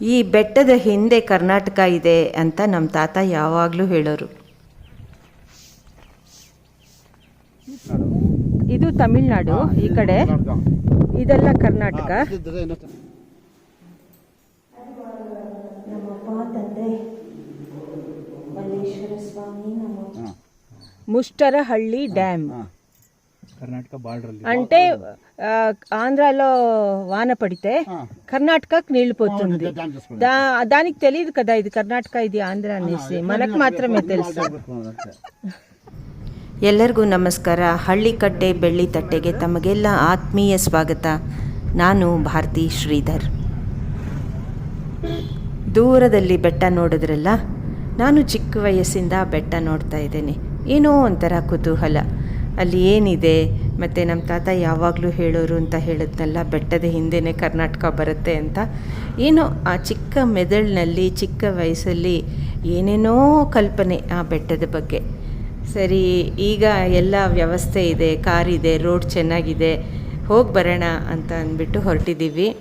ಈ ಬೆಟ್ಟದ ಹಿಂದೆ ಕರ್ನಾಟಕ ಇದೆ ಅಂತ ನಮ್ಮ ತಾತ ಯಾವಾಗಲೂ ಹೇಳೋರು. ಇದು ತಮಿಳ್ನಾಡು ಈ ಕಡೆ. ಇದೆಲ್ಲ ಕರ್ನಾಟಕ. ಮುಷ್ಟರಹಳ್ಳಿ ತಂದೆ కర్ణాటక బార్డర్ అంటే ఆ, ఆంధ్రాలో వాన పడితే కర్ణాటకకు నీళ్లు పోతుంది దా దానికి తెలియదు కదా ఇది కర్ణాటక ఇది ఆంధ్ర అనేసి మనకు మాత్రమే తెలుసు ಎಲ್ಲರಿಗೂ ನಮಸ್ಕಾರ ಹಳ್ಳಿಕಟ್ಟೆ ಬೆಳ್ಳಿ ತಟ್ಟೆಗೆ ತಮಗೆಲ್ಲ ಆತ್ಮೀಯ ಸ್ವಾಗತ ನಾನು ಭಾರತಿ ಶ್ರೀಧರ್ ದೂರದಲ್ಲಿ ಬೆಟ್ಟ ನೋಡಿದ್ರಲ್ಲ ನಾನು ಚಿಕ್ಕ ವಯಸ್ಸಿಂದ ಬೆಟ್ಟ ನೋಡ್ತಾ ಇದ್ದೇನೆ ಏನೋ ಒಂಥರ ಕುತೂಹಲ ಅಲ್ಲಿ ಏನಿದೆ? ಮತ್ತು ನಮ್ಮ ತಾತ ಯಾವಾಗಲೂ ಹೇಳೋರು ಅಂತ ಹೇಳಿದ್ನಲ್ಲ, ಬೆಟ್ಟದ ಹಿಂದೆನೇ ಕರ್ನಾಟಕ ಬರುತ್ತೆ ಅಂತ. ಏನೋ ಆ ಚಿಕ್ಕ ಮೆದುಳಿನಲ್ಲಿ, ಚಿಕ್ಕ ವಯಸ್ಸಲ್ಲಿ ಏನೇನೋ ಕಲ್ಪನೆ ಆ ಬೆಟ್ಟದ ಬಗ್ಗೆ. ಸರಿ, ಈಗ ಎಲ್ಲ ವ್ಯವಸ್ಥೆ ಇದೆ, ಕಾರಿದೆ, ರೋಡ್ ಚೆನ್ನಾಗಿದೆ, ಹೋಗಿ ಬರೋಣ ಅಂತ ಅಂದ್ಬಿಟ್ಟು ಹೊರಟಿದ್ದೀವಿ.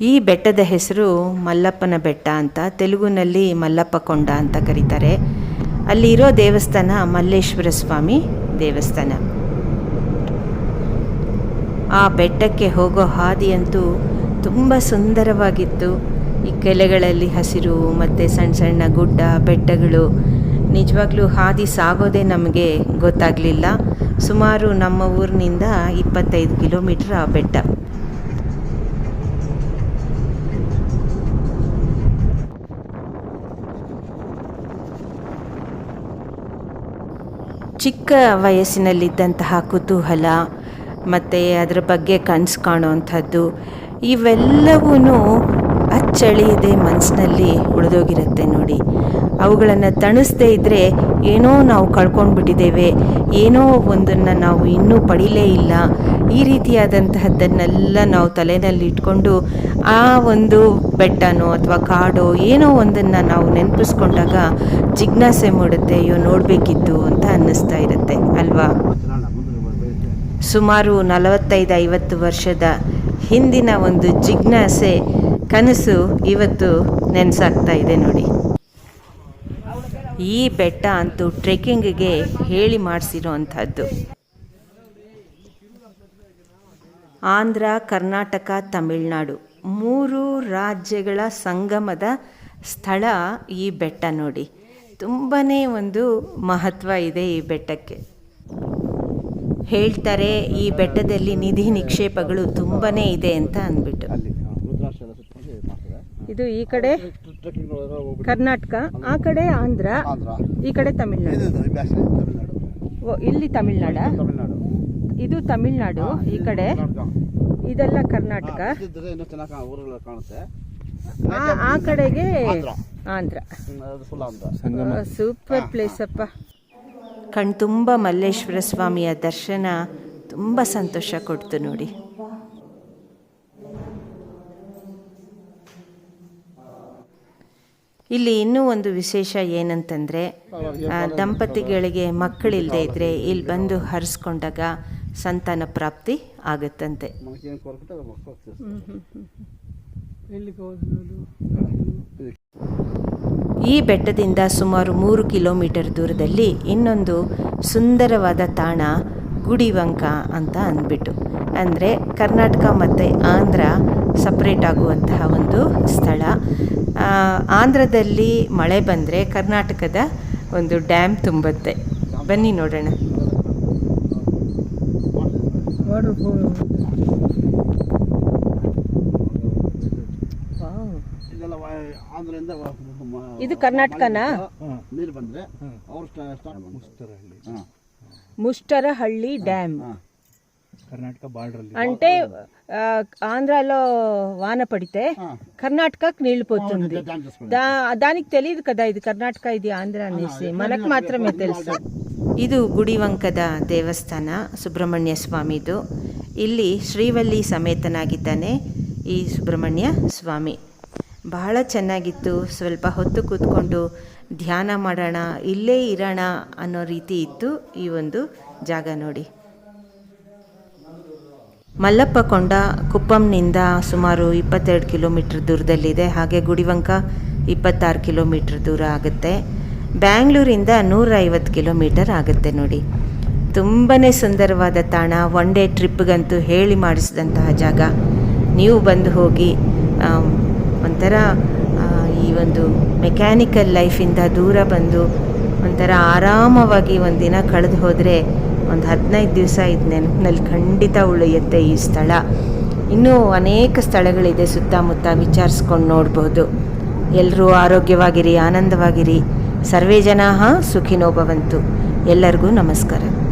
ಈ ಬೆಟ್ಟದ ಹೆಸರು ಮಲ್ಲಪ್ಪನ ಬೆಟ್ಟ ಅಂತ ತೆಲುಗುನಲ್ಲಿ ಮಲ್ಲಪ್ಪ ಕೊಂಡ ಅಂತ ಕರೀತಾರೆ. ಅಲ್ಲಿರೋ ದೇವಸ್ಥಾನ ಮಲ್ಲೇಶ್ವರ ಸ್ವಾಮಿ ದೇವಸ್ಥಾನ. ಆ ಬೆಟ್ಟಕ್ಕೆ ಹೋಗೋ ಹಾದಿಯಂತೂ ತುಂಬ ಸುಂದರವಾಗಿತ್ತು. ಈ ಕೆಲೆಗಳಲ್ಲಿ ಹಸಿರು ಮತ್ತು ಸಣ್ಣ ಸಣ್ಣ ಗುಡ್ಡ, ಬೆಟ್ಟಗಳು, ನಿಜವಾಗ್ಲೂ ಹಾದಿ ಸಾಗೋದೇ ನಮಗೆ ಗೊತ್ತಾಗಲಿಲ್ಲ. ಸುಮಾರು ನಮ್ಮ ಊರಿನಿಂದ ಇಪ್ಪತ್ತೈದು ಕಿಲೋಮೀಟ್ರ್ ಆ ಬೆಟ್ಟ. ಚಿಕ್ಕ ವಯಸ್ಸಿನಲ್ಲಿದ್ದಂತಹ ಕುತೂಹಲ ಮತ್ತು ಅದರ ಬಗ್ಗೆ ಕನಸು ಕಾಣುವಂಥದ್ದು ಇವೆಲ್ಲವೂ ಅಚ್ಚಳಿಯದೆ ಮನಸ್ಸಿನಲ್ಲಿ ಉಳಿದೋಗಿರುತ್ತೆ ನೋಡಿ. ಅವುಗಳನ್ನು ತಣಿಸ್ದೇ ಇದ್ದರೆ ಏನೋ ನಾವು ಕಳ್ಕೊಂಡ್ಬಿಟ್ಟಿದ್ದೇವೆ, ಏನೋ ಒಂದನ್ನು ನಾವು ಇನ್ನೂ ಪಡೀಲೇ ಇಲ್ಲ. ಈ ರೀತಿಯಾದಂತಹದ್ದನ್ನೆಲ್ಲ ನಾವು ತಲೆಯಲ್ಲಿ ಇಟ್ಕೊಂಡು ಆ ಒಂದು ಬೆಟ್ಟನೋ ಅಥವಾ ಕಾಡೋ ಏನೋ ಒಂದನ್ನು ನಾವು ನೆನಪಿಸ್ಕೊಂಡಾಗ ಜಿಜ್ಞಾಸೆ ಮೂಡುತ್ತೆ, ಅಯ್ಯೋ ನೋಡಬೇಕಿತ್ತು ಅಂತ ಅನ್ನಿಸ್ತಾ ಇರುತ್ತೆ, ಅಲ್ವಾ? ಸುಮಾರು ನಲವತ್ತೈದು ಐವತ್ತು ವರ್ಷದ ಹಿಂದಿನ ಒಂದು ಜಿಜ್ಞಾಸೆ ಕನಸು ಇವತ್ತು ನೆನೆಸಾಗ್ತಾ ಇದೆ ನೋಡಿ. ಈ ಬೆಟ್ಟ ಅಂತೂ ಟ್ರೆಕ್ಕಿಂಗಿಗೆ ಹೇಳಿ ಮಾಡಿಸಿರೋ ಅಂಥದ್ದು. ಆಂಧ್ರ, ಕರ್ನಾಟಕ, ತಮಿಳುನಾಡು ಮೂರು ರಾಜ್ಯಗಳ ಸಂಗಮದ ಸ್ಥಳ ಈ ಬೆಟ್ಟ ನೋಡಿ. ತುಂಬಾ ಒಂದು ಮಹತ್ವ ಇದೆ ಈ ಬೆಟ್ಟಕ್ಕೆ. ಹೇಳ್ತಾರೆ ಈ ಬೆಟ್ಟದಲ್ಲಿ ನಿಧಿ ನಿಕ್ಷೇಪಗಳು ತುಂಬಾ ಇದೆ ಅಂತ ಅಂದ್ಬಿಟ್ಟು ಅಲ್ಲಿ ರುದ್ರಾಕ್ಷ ಎಲ್ಲ ಸುತ್ತಮುತ್ತ ಮಾಡ್ತಾರೆ ಇದು ಈ ಕಡೆ ಕರ್ನಾಟಕ ಆ ಕಡೆ ಆಂಧ್ರ ಈ ಕಡೆ ತಮಿಳ್ನಾಡು. ಓ ಇಲ್ಲಿ ತಮಿಳ್ನಾಡ. ಇದು ತಮಿಳ್ನಾಡು ಈ ಕಡೆ. ಇದೆಲ್ಲ ಕರ್ನಾಟಕ. ಇದ್ರೆ ಇನ್ನೂ ಚೆನ್ನಾಗಿ ಊರುಗಳು ಕಾಣುತ್ತೆ. ಆ ಆ ಕಡೆಗೆ ಆಂಧ್ರ. ಆಂಧ್ರ. ಫುಲ್ ಅಂತ ಸೂಪರ್ ಪ್ಲೇಸ್ ಅಪ್ಪ. ಕಣ್ತುಂಬ ಮಲ್ಲೇಶ್ವರ ಸ್ವಾಮಿಯ ದರ್ಶನ ತುಂಬ ಸಂತೋಷ ಕೊಡ್ತು ನೋಡಿ. ಇಲ್ಲಿ ಇನ್ನೂ ಒಂದು ವಿಶೇಷ ಏನಂತಂದರೆ ಆ, ದಂಪತಿಗಳಿಗೆ ಮಕ್ಕಳಿಲ್ಲದೆ ಇದ್ದರೆ ಇಲ್ಲಿ ಬಂದು ಹರಿಸ್ಕೊಂಡಾಗ ಸಂತಾನ ಪ್ರಾಪ್ತಿ ಆಗುತ್ತಂತೆ. ಈ ಬೆಟ್ಟದಿಂದ ಸುಮಾರು ಮೂರು ಕಿಲೋಮೀಟರ್ ದೂರದಲ್ಲಿ ಇನ್ನೊಂದು ಸುಂದರವಾದ ತಾಣ ಗುಡಿವಂಕ ಅಂತ ಅಂದ್ಬಿಟ್ಟು. ಅಂದರೆ ಕರ್ನಾಟಕ ಮತ್ತು ಆಂಧ್ರ ಸಪ್ರೇಟ್ ಆಗುವಂತಹ ಒಂದು ಸ್ಥಳ. ಆಂಧ್ರದಲ್ಲಿ ಮಳೆ ಬಂದರೆ ಕರ್ನಾಟಕದ ಒಂದು ಡ್ಯಾಮ್ ತುಂಬುತ್ತೆ. ಬನ್ನಿ ನೋಡೋಣ. ಇದು ಕರ್ನಾಟಕನಾ? ಮುಷ್ಟರಹಳ್ಳಿ ಡ್ಯಾಮ್. కర్ణాటక బార్డర్ అంటే ఆ, ఆంధ్రాలో వాన పడితే కర్ణాటకకు నీళ్లు పోతుంది దా దానికి తెలియదు కదా ఇది కర్ణాటక ఇది ఆంధ్ర అనేసి మనకు మాత్రమే తెలుసు ಇದು ಗುಡಿವಂಕದ ದೇವಸ್ಥಾನ ಸುಬ್ರಹ್ಮಣ್ಯ ಸ್ವಾಮಿದು ಇಲ್ಲಿ ಶ್ರೀವಲ್ಲಿ ಸಮೇತನಾಗಿದ್ದಾನೆ ಈ ಸುಬ್ರಹ್ಮಣ್ಯ ಸ್ವಾಮಿ ಬಹಳ ಚೆನ್ನಾಗಿತ್ತು ಸ್ವಲ್ಪ ಹೊತ್ತು ಕೂತ್ಕೊಂಡು ಧ್ಯಾನ ಮಾಡೋಣ ಇಲ್ಲೇ ಇರೋಣ ಅನ್ನೋ ರೀತಿ ಇತ್ತು ಈ ಒಂದು ಜಾಗ ನೋಡಿ ಮಲ್ಲಪ್ಪ ಕೊಂಡ ಕುಪ್ಪಂನಿಂದ ಸುಮಾರು ಇಪ್ಪತ್ತೆರಡು ಕಿಲೋಮೀಟ್ರ್ ದೂರದಲ್ಲಿದೆ. ಹಾಗೆ ಗುಡಿವಂಕ ಇಪ್ಪತ್ತಾರು ಕಿಲೋಮೀಟ್ರ್ ದೂರ ಆಗುತ್ತೆ. ಬ್ಯಾಂಗ್ಳೂರಿಂದ ನೂರ ಐವತ್ತು ಕಿಲೋಮೀಟರ್ ಆಗುತ್ತೆ ನೋಡಿ. ತುಂಬಾ ಸುಂದರವಾದ ತಾಣ, ಒನ್ ಡೇ ಟ್ರಿಪ್ಗಂತೂ ಹೇಳಿ ಮಾಡಿಸಿದಂತಹ ಜಾಗ. ನೀವು ಬಂದು ಹೋಗಿ ಒಂಥರ ಈ ಒಂದು ಮೆಕ್ಯಾನಿಕಲ್ ಲೈಫಿಂದ ದೂರ ಬಂದು, ಒಂಥರ ಆರಾಮವಾಗಿ ಒಂದಿನ ದಿನ ಕಳೆದು ಹೋದರೆ ಒಂದು ಹದಿನೈದು ದಿವಸ ಇದು ನೆನಪಿನಲ್ಲಿ ಖಂಡಿತ ಉಳಿಯುತ್ತೆ ಈ ಸ್ಥಳ. ಇನ್ನೂ ಅನೇಕ ಸ್ಥಳಗಳಿದೆ ಸುತ್ತಮುತ್ತ ವಿಚಾರಿಸ್ಕೊಂಡು ನೋಡ್ಬೋದು. ಎಲ್ಲರೂ ಆರೋಗ್ಯವಾಗಿರಿ, ಆನಂದವಾಗಿರಿ. ಸರ್ವೇ ಜನಾ ಸುಖಿನೋ ಭವಂತು. ಎಲ್ಲರಿಗೂ ನಮಸ್ಕಾರ.